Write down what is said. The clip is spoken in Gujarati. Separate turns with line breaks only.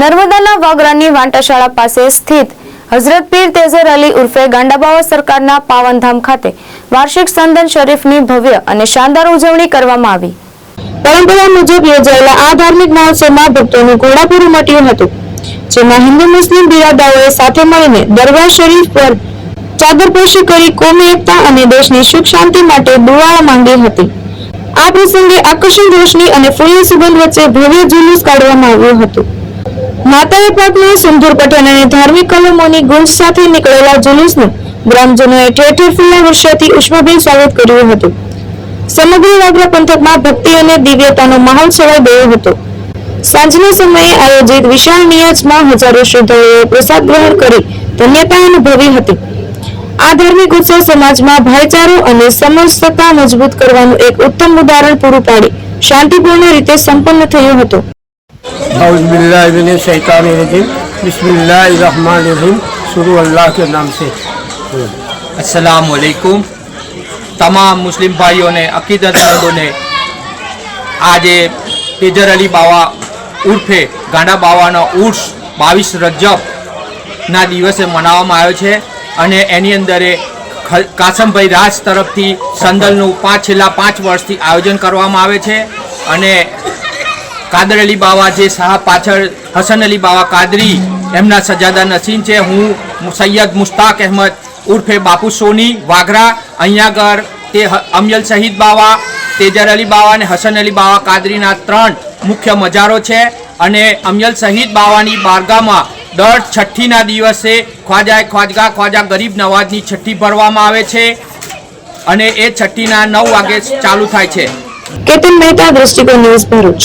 નર્મદાના વાગરાની વાંટાશાળા પાસે સ્થિત હઝરત પીર તેઝર અલી ઉર્ફે ગાંડાબાવા સરકારના પાવનધામ ખાતે વાર્ષિક સંદન શરીફની ભવ્ય અને શાનદાર ઉજવણી કરવામાં આવી. પરંપરા મુજબ યોજાયેલા આ ધાર્મિક મહોત્સવમાં ભક્તોનું ઘોડાપુર મટ્યું હતું, જેમાં હિન્દુ મુસ્લિમ બિરાદાઓએ સાથે મળીને દરબાર શરીફ પર ચાદરપોશી કરી કોમી એકતા અને દેશની સુખ શાંતિ માટે દુઆ માંગી હતી. આ પ્રસંગે આકર્ષક રોશની અને ફૂલની સુગંધ વચ્ચે ભવ્ય જુલુસ કાઢવામાં આવ્યું હતું. માતાએ પાકના સિંધુર પઠન અને ધાર્મિક કલમોની ગુંજ સાથે નીકળેલા જુલુસનું ગ્રામજનોએ ઠેર ઠેર ફૂલના વર્ષાથી ઉષ્માભેર સ્વાગત કર્યું હતું. સમગ્ર વાગરા પંથકમાં ભક્તિ અને દિવ્યતાનો માહોલ છવાઈ ગયો હતો. સાંજના સમયે આયોજિત વિશાળ નિયાજમાં હજારો શ્રદ્ધાળુઓએ પ્રસાદ ગ્રહણ કરી ધન્યતા અનુભવી હતી. આ ધાર્મિક ઉત્સવ સમાજમાં ભાઈચારો અને સમરસતા મજબૂત કરવાનું એક ઉત્તમ ઉદાહરણ પૂરું પાડી શાંતિપૂર્ણ રીતે સંપન્ન થયો હતો.
अज़बिल्लाशैतानरजीम बिस्मिल्लाहिर्रहमानिर्रहीम शुरू अल्लाह के नाम से
अस्सलाम वालेकुम તમામ મુસ્લિમ ભાઈઓને અકીદતમંદોને આજે તેજર અલી બાવા ઉર્ફે ગાંડા બાવાનો ઉર્સ બાવીસ રજબના દિવસે મનાવવામાં આવ્યો છે અને એની અંદર ખ- કાસમભાઈ રાજ તરફથી સંદલનું પાંચ છેલ્લા પાંચ વર્ષથી આયોજન કરવામાં આવે છે અને કાદર અલી બાવા જે શાહ પાછળ હસન અલી બાવા કાદરી, એમના સજાદા નસીન છે. હું સૈયદ મુશ્તાક અહેમદ ઉર્ફે બાપુ સોની, વાઘરા અહીંયા આગળ તે અમિયલ શહીદ બાવા, તેજર અલી બાવા અને હસન અલી બાવા કાદરીના ત્રણ મુખ્ય મજારો છે. અને અમયલ શહીદ બાવાની બારગામાં દર છઠ્ઠીના દિવસે ખ્વાજા ખ્વાજગા, ખ્વાજા ગરીબ નવાજની છઠ્ઠી ભરવામાં આવે છે અને એ છઠ્ઠીના નવ વાગે ચાલુ થાય છે.
કેતન મહેતા, દ્રષ્ટિકોણ ન્યૂઝ ભરૂચ.